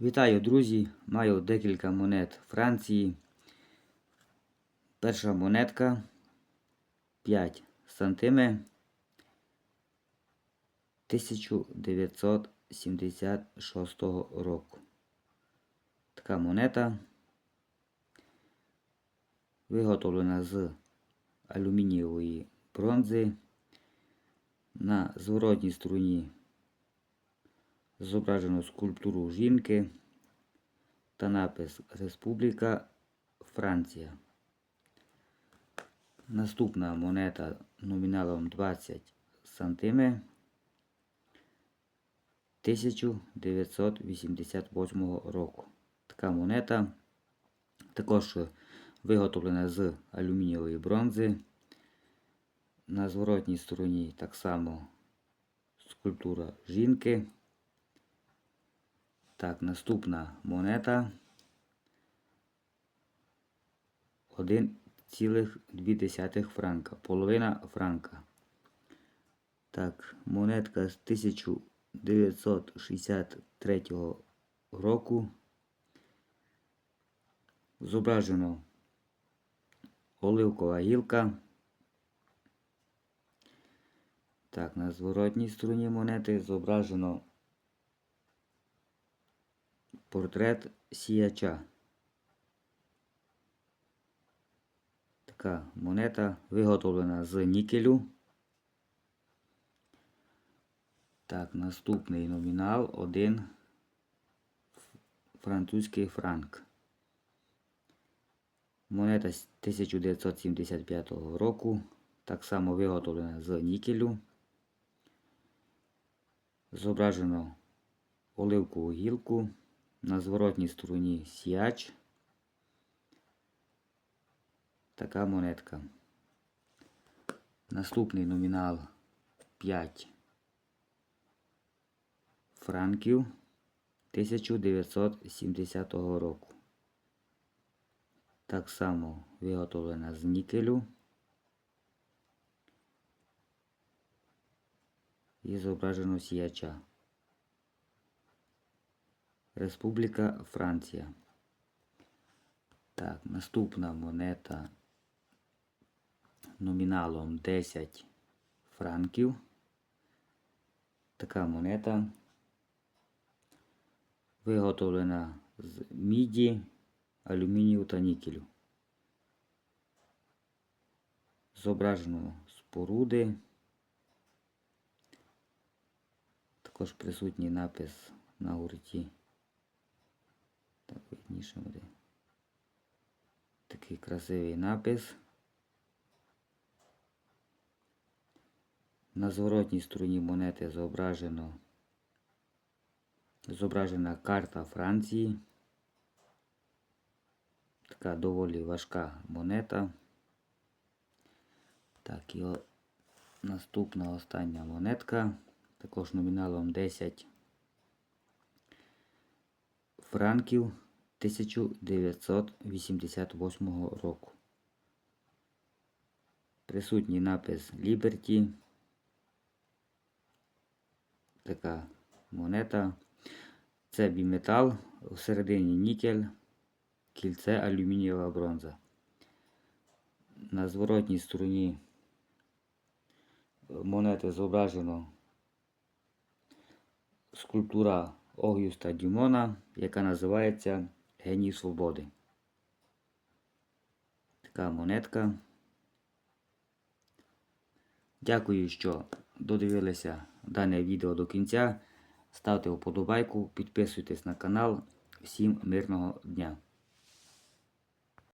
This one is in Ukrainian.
Вітаю, друзі! Маю декілька монет Франції. Перша монетка 5 сантиме 1976 року. Така монета виготовлена з алюмінієвої бронзи. На зворотній стороні зображено скульптуру жінки та напис Республіка Франція. Наступна монета номіналом 20 сантиме 1988 року. Така монета також виготовлена з алюмінієвої бронзи. На зворотній стороні так само скульптура жінки. Так, наступна монета 1,2 франка. Половина франка. Так, монетка з 1963 року. Зображено оливкова гілка. Так, на зворотній стороні монети зображено портрет сіяча. Така монета виготовлена з нікелю. Так, наступний номінал 1 французький франк. Монета з 1975 року. Так само виготовлена з нікелю. Зображено оливкову гілку. На зворотній стороні сіач. Така монетка. Наступний номінал 5 франків 1970 року. Так само виготовлена з нікелю. І зображено сіяча. Республіка Франція. Так, наступна монета номіналом 10 франків. Така монета виготовлена з міді, алюмінію та нікелю. Зображено споруди. Також присутній напис на гурті. Видніше буде. Такий красивий напис. На зворотній стороні монети зображено зображена карта Франції. Така доволі важка монета. Так, і наступна остання монетка. Також номіналом 10 франків 1988 року. Присутній напис Liberty. Така монета. Це біметал, всередині нікель, кільце алюмінієва бронза. На зворотній стороні монети зображено скульптура Огюста Дюмона, яка називається Геній Свободи. Така монетка. Дякую, що додивилися дане відео до кінця. Ставте вподобайку, підписуйтесь на канал. Всім мирного дня!